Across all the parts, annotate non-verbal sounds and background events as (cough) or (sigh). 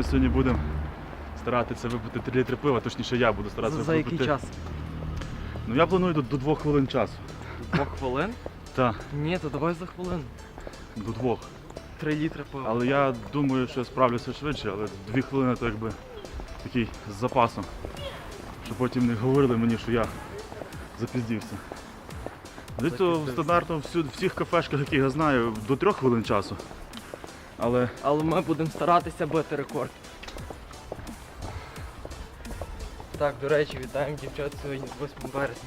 ми сьогодні будемо старатися випити 3 літри пива, точніше я буду За, старатися за який випити. час? Ну я планую до, до двох хвилин часу. Двох хвилин? Так, Ні, то давай за хвилину. до двох. Три літри пива. Але я думаю, що я справлюся швидше, але дві хвилини то якби такий з запасом. Щоб потім не говорили мені, що я запіздівся. В Запіздився. стандартно всю- в всіх кафешках, які я знаю, до трьох хвилин часу. Але Але ми будемо старатися бити рекорд. Так, до речі, вітаємо дівчат сьогодні з 8 березня.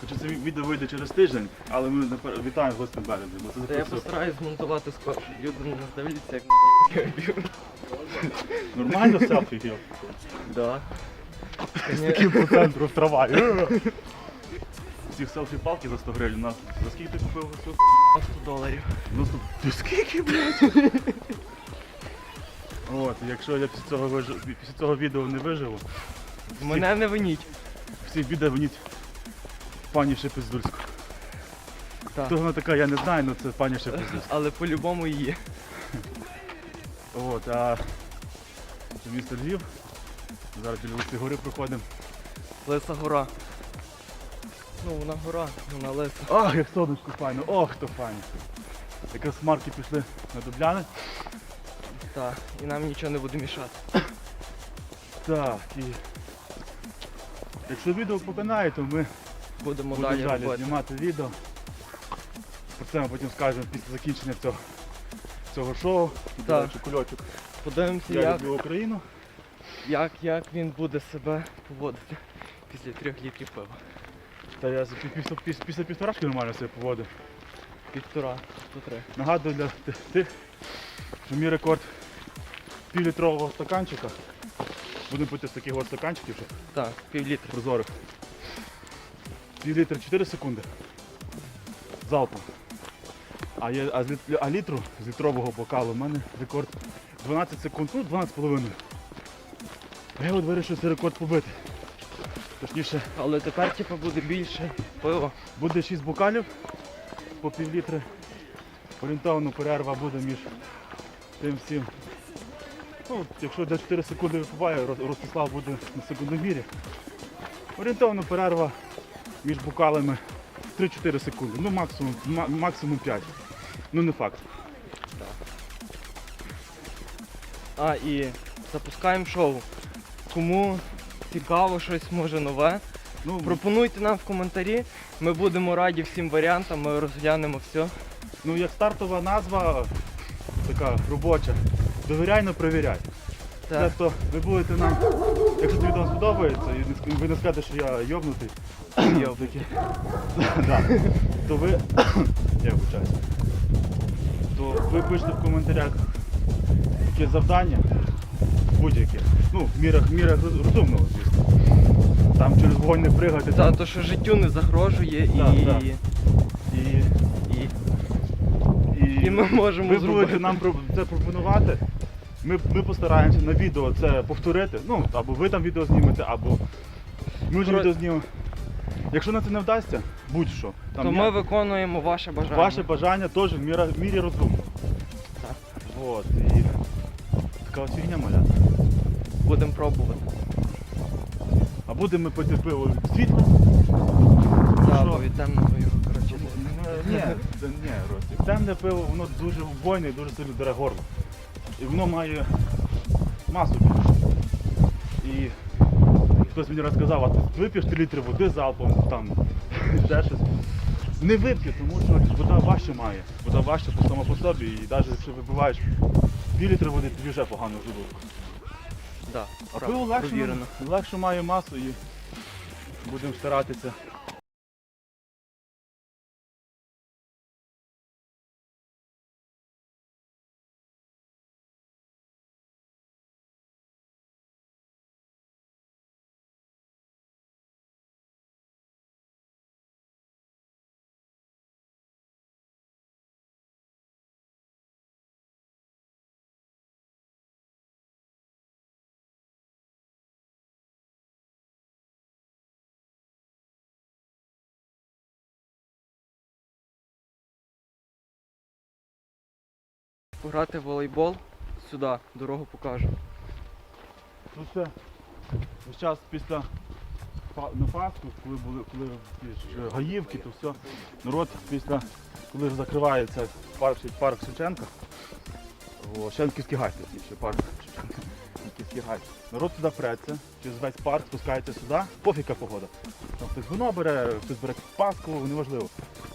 хоча це відео вийде через тиждень, але ми напер- вітаємо 8 березня. бо це Та я постараюсь змонтувати скорше. Люди не дивляться, як на (laughs) б'ю. нормально селфі. йо. Да. Таким по центру в трамваї. (laughs) Ці селфі палки за 100 гривень. у нас- За скільки ти купив цю? 100 доларів. Ну, ти скільки, блядь? От, якщо я після цього, вижу, після цього відео не виживу, Мене не виніть. всі біде виніть пані Шепездульську. Так. Хто вона така, я не знаю, але це пані Шепездульська. Але по-любому є. От, а це місто Львів. Зараз біля Лисої гори проходимо. Лиса гора. Ну, вона гора, вона лиса. Ах, як сонечко файно, ох, то файно. Якраз марки пішли на Дубляни. Так, і нам нічого не буде мішати. Так, і якщо відео попинає, то ми Будемо далі робити. знімати відео. Про це ми потім скажемо після закінчення цього, цього шоу. Так. кульочок. Подивимося, Я як, люблю Україну. як, як він буде себе поводити після трьох літрів пива. Та я за пі- після, півторашки нормально себе поводив. Півтора, три. Нагадую для ти- тих, що мій рекорд півлітрового стаканчика. Будемо пити з таких от стаканчиків, що Так, пів літра. прозорих. Пів літра 4 секунди. Залпом. А, є, а, з літ- а літру з літрового бокалу у мене рекорд 12 секунд, ну 12,5. Я от вирішив цей рекорд побити. Точніше, Але тепер типу буде більше пива. буде 6 бокалів по пів літри. Орієнтовно перерва буде між тим всім. Ну, якщо до 4 секунди випиває, Ростислав буде на секундомірі. Орієнтовно перерва між бокалами 3-4 секунди. Ну максимум, ма- максимум 5. Ну не факт. А, і запускаємо шоу. Кому цікаво щось може нове, Ну, пропонуйте нам в коментарі. Ми будемо раді всім варіантам, ми розглянемо все. ну як стартова назва, така робоча, довіряй, но перевіряй. Так. Тобто ви будете нам, якщо тобі відео сподобається, і ви не скажете, що я йобнутий, (clears throat) Йобнутий. (clears throat) да, то ви. (clears throat) Я вибачаюся. То ви пишете в коментарях таке завдання, будь-яке. Ну, в мірах, в мірах розумного, звісно. Там через вогонь не пригати, За там, те, що життю не загрожує і, Так, так. і, і, і, і ми можемо ви зробити. будете нам це пропонувати. Ми, ми постараємося на відео це повторити. Ну, або ви там відео знімете, або ми вже Про- відео знімемо. Якщо на це не вдасться, будь-що. Там То я- ми виконуємо ваше бажання. Ваше бажання теж в мірі розумно. Так. От, і така ось фігня моя. Будемо пробувати. А будемо ми пити пиво світло? Так, бо від темного його, коротше. Ні, це ні, Ростик. Темне пиво, воно дуже вбойне і дуже сильно дере горло. І воно має масу більше. І хтось мені розказав, а ти вип'єш 3 літри води залпом, там, (laughs) ще щось. Не вип'є, тому що вода важче має. Вода важче по само по собі. І навіть якщо вибиваєш пів літри води, тобі вже погано в желудку. Да, Аби правда, пиво легше, провірено. легше маю масу і будемо старатися. Пограти в волейбол сюди, дорогу покажу. Тут ще весь час після на Пасху, коли були коли е, гаївки, то все. Народ після, коли закривається парк, парк Шевченка, о, Шенківський гай, точніше, парк Шевченка. Народ туди преться, через весь парк спускається сюди, пофіг яка погода. Там хтось вино бере, хтось бере Пасху, неважливо.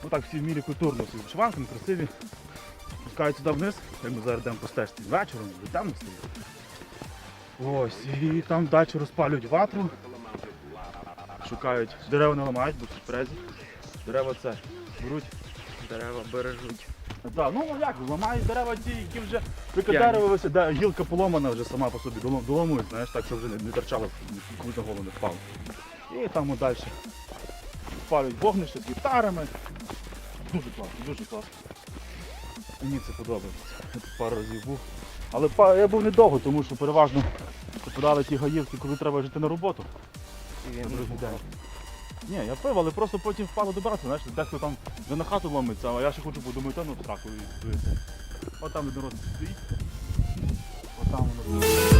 Ну так всі в мірі культурно, всі вишиванками, красиві. Спускають сюди вниз, як ми зараз йдемо по стежці вечором, вже темно стає. Ось, і там далі розпалюють ватру. Шукають, дерева не ламають, бо презі. Дерева це беруть. Дерева бережуть. Да, ну як, ламають дерева ті, які вже П'яні. дерево висить, де гілка поломана вже сама по собі доломують, знаєш, так, щоб вже не, не торчало, на голову не впало. І там далі спалюють вогнище з гітарами. Дуже класно, дуже класно. Мені це подобається. Пару разів був. Але я був недовго, тому що переважно попадали ті гаївки, коли треба жити на роботу. І він. Ні, я пив, але просто потім впало добратися, знаєш, дехто там вже на хату ломиться, а я ще хочу подумати, ну траку і. От там народ стоїть. Отам там воно.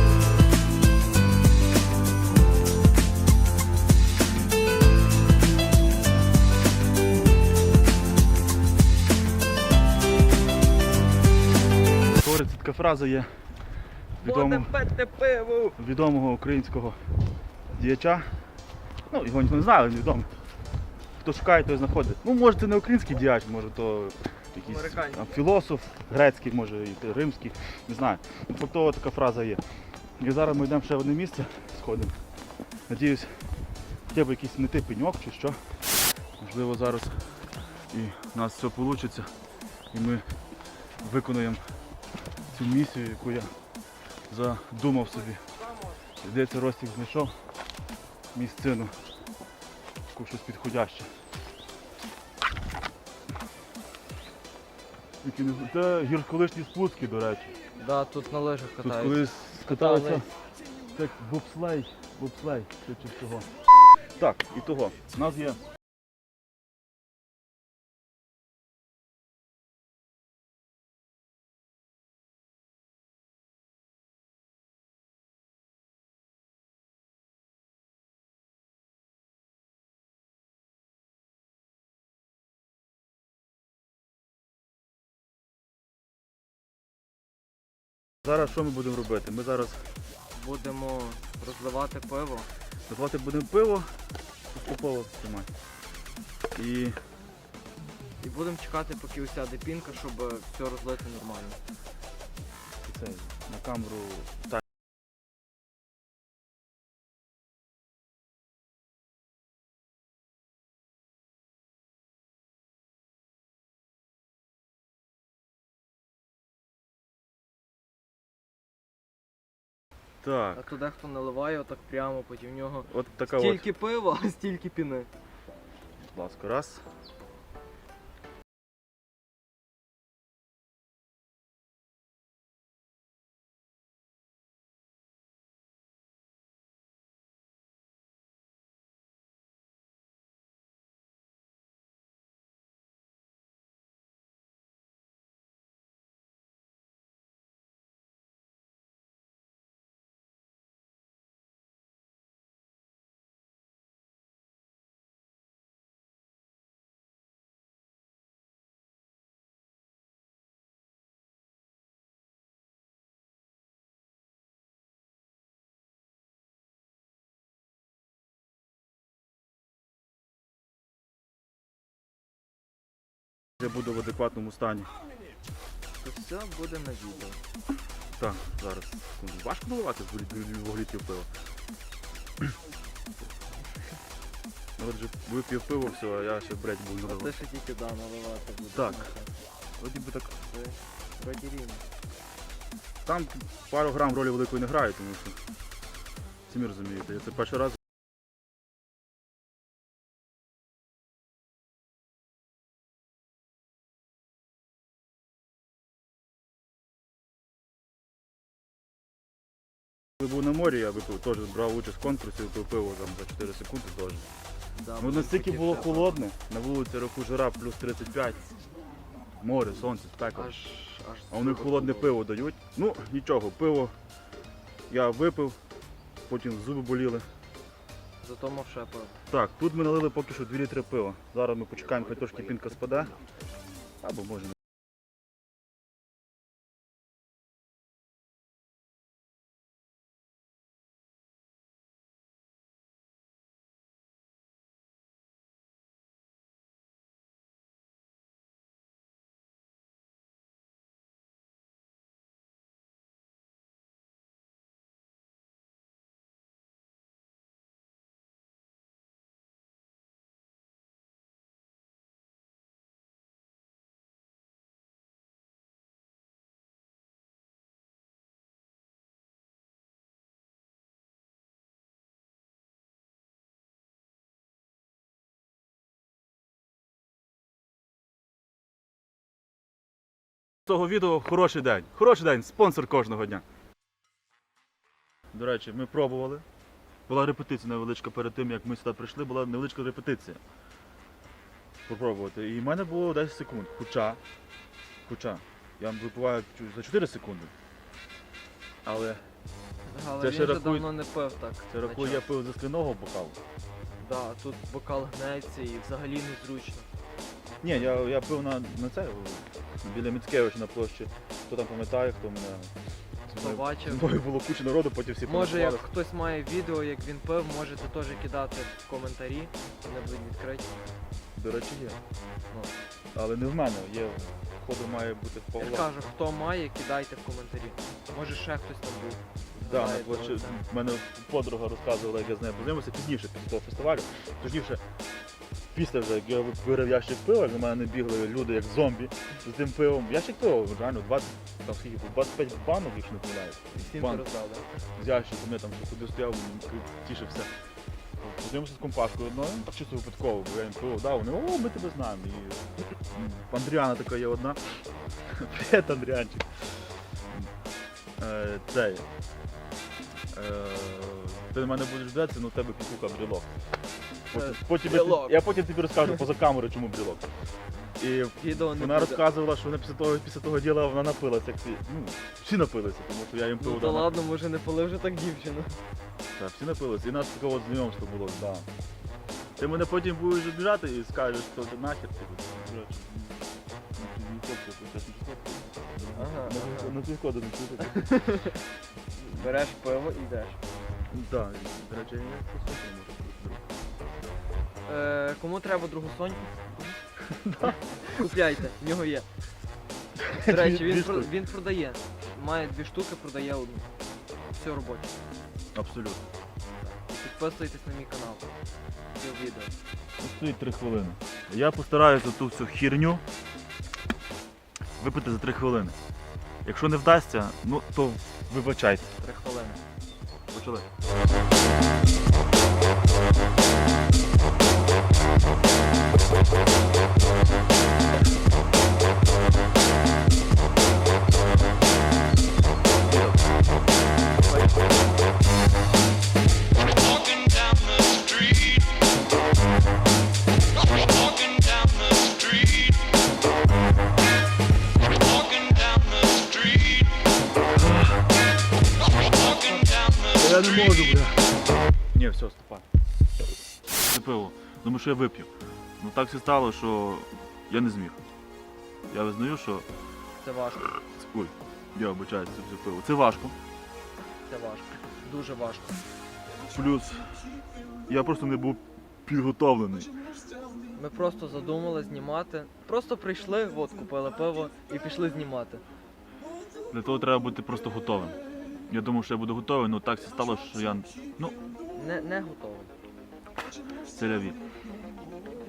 Фраза є відомо Будем пити пиво! відомого українського діяча. Ну, його ніхто не знає, але він відомий. Хто шукає, той знаходить. Ну, може, це не український діяч, може, то якийсь а, філософ грецький, може, і римський, не знаю. Ну, фактово така фраза є. І зараз ми йдемо ще в одне місце, сходимо. Надіюсь, хоча б якийсь знайти пеньок чи що. Можливо, зараз і у нас все вийде, і ми виконуємо цю місію, яку я задумав собі. Здається, Ростік знайшов місцину, таку щось підходяще. Це гірськолижні спуски, до речі. Да, тут на лижах Тут катаються. колись каталися як бобслей, бобслей, чи всього. Так, і того. У нас є Зараз що ми будемо робити? Ми зараз Будемо розливати пиво. Розливати будемо пиво, поступово тримати. І І будемо чекати, поки усяде пінка, щоб все розлити нормально. це на камеру так. А то дехто наливає отак прямо, потім в нього от така от. стільки пива, а (laughs) стільки піни. Будь ласка, раз. Я буду в адекватному стані. То все буде на відео. Так, зараз. секунду. Важко наливати літрів пива. Ну, От же вип'ю пиво, все, а я ще, блядь, буду А ти ще тільки да, наливати буде. Так. Вроді би так. Вроді рівно. Там пару грам ролі великої не грає, тому що самі розумієте, я це перший раз. Був на морі, я випив, теж брав участь в конкурсі, випив пиво там за 4 секунди теж. Да, Ну настільки було все. холодне, на вулиці року жара плюс 35, море, сонце, спека. Аж, аж А супер холодне пиво дають. Ну, нічого, пиво я випив, потім зуби боліли. Зато мав ще пиво. Так, тут ми налили поки що 2 літри пива. Зараз ми почекаємо, хай трошки пінка спаде. Або може. Цього відео хороший день. Хороший день, спонсор кожного дня. До речі, ми пробували. Була репетиція невеличка перед тим, як ми сюди прийшли, була невеличка репетиція. Попробувати. І в мене було 10 секунд. Хоча, хоча, я випиваю за 4 секунди. Але Але Це він ще вже рахує- давно не пив так. це рахую, я пив за скляного бокалу. Да, тут бокал гнеться і взагалі незручно. Ні, я, я пив на, на це, біля Міцкевича на площі. Хто там пам'ятає, хто мене. зі мною- Побачив. Зі мною було куча народу, потім всі Може, як хтось має відео, як він пив, можете теж кидати в коментарі. Вони будуть відкриті. До речі, є. Ну. Але не в мене, є. Походу має бути в Я ж Павла. кажу, хто має, кидайте в коментарі. Може ще хтось там був. Да, на площі, в мене подруга розказувала, як я з нею познайомився пізніше після того фестивалю. Точніше, після вже, як я вирив ящик пива, на мене бігли люди як зомбі з тим пивом. Ящик пива, реально, 20, там скільки було, 25 банок, якщо не помиляюсь. Всім Бан. ти роздав, да? з ящиком, я там ще туди стояв, тішився. Познайомився з компашкою одною, так чисто випадково, бо я їм пиво дав, вони, о, ми тебе знаємо. І м, Андріана така є одна. (laughs) Привіт, Андріанчик. Е, Цей. Е, Ти на мене будеш дивитися, ну в тебе пікуха брілок. Потім, Е, потім я, брілок. я потім тобі розкажу поза камерою, чому брілок. І Відео не вона буде. розказувала, що вона після того, після того діла вона напилася. як всі. Ну, всі напилися, тому що я їм пиво Ну то дав. ладно, може не пили вже так дівчину. Так, всі напилися. І нас такого знайомства було, так. Да. Ти мене потім будеш обіжати і скажеш, що ти нахер ти. Ну, ти не хлопці, ти хлопці. Ага, На ага. На твій код не чути. Береш пиво і йдеш. Так, до речі, я це слухаю, може. Е, кому треба другу соньку? (laughs) Купляйте, в нього є. До речі, він, про- він продає. Має дві штуки, продає одну. Все робоче. Абсолютно. Підписуйтесь на мій канал. Є відео. Стоїть три хвилини. Я постараюся ту всю хірню випити за три хвилини. Якщо не вдасться, ну то вибачайте. Три хвилини. Почали. Walking Я не можу, бля. Ні, все, Степан. Це пиво. Думаю, що я вип'ю. Ну так все стало, що я не зміг. Я визнаю, що. Це важко. Ой, я обичаю це все пиво. Це важко. Це важко. Дуже важко. Плюс я просто не був підготовлений. Ми просто задумали знімати. Просто прийшли, от купили пиво і пішли знімати. Для того треба бути просто готовим. Я думав, що я буду готовий, але так все стало, що я. Ну, Не, не готовий. це ляві.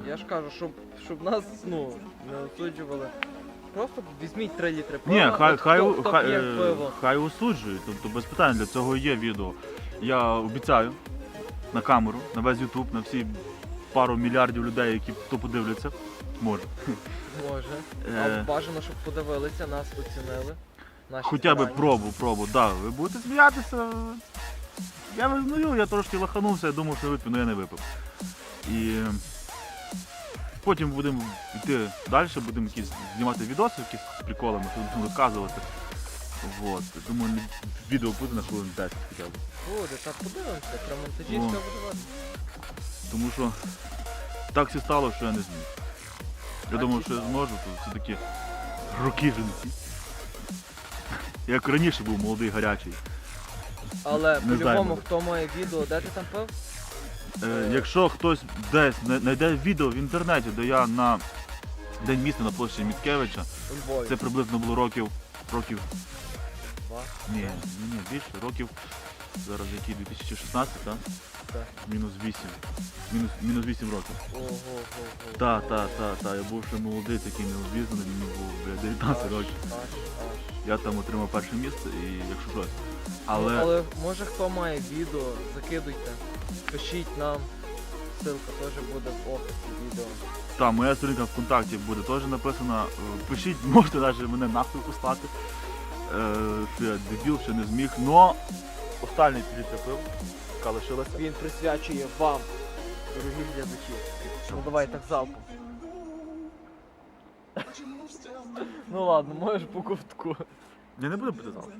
Я ж кажу, щоб, щоб нас ну, не осуджували. Просто візьміть 3 літри пива. Ні, хай, от хай, хто, хто хай, п'є е, пиво. хай тобто без питань, для цього є відео. Я обіцяю на камеру, на весь YouTube, на всі пару мільярдів людей, які то подивляться, може. Може. Е, бажано, щоб подивилися, нас оцінили. Наші Хоча б пробу, пробу, да, ви будете сміятися. Я визнаю, я трошки лаханувся, я думав, що вип'ю, але я не випив. І потім будемо йти далі, будемо якісь знімати відоси, якісь з приколами, будемо доказувати. Вот. Думаю, не- відео буде на хвилин 10 хоча б. Буде, так подивимося, при монтажі Ну. все буде видно. Тому що так все стало, що я не зміг. Я думав, що я зможу, то все-таки жінки. Як раніше був молодий гарячий. Але Не по-любому, знаю. хто має відео, де ти там пив? Е, якщо хтось десь не- знайде відео в інтернеті, де я на день міста на площі Міткевича, У Львові. це приблизно було років. років. Два. Ні, ні, ні, більше, років. Зараз який 2016, так? Мінус 8. Мінус, мінус 8 років. Ого, ого. Так, так, так, так. Я був ще молодий, такий необізнаний, мені було бля, 19 років. Я там отримав перше місце і якщо щось. Але... Але, але може хто має відео, закидуйте, пишіть нам. Ссылка теж буде в описі відео. та, моя сторінка ВКонтакті буде теж написана. Е, Пишіть, (laughs) можете навіть мене нахуй послати. Е, що я дебіл, що не зміг. Но останній підчепив, яка лишилася. Він присвячує вам, дорогі глядачі. Ну давай так залпом. ну ладно, можеш по ковтку. Я не буду пити завтра.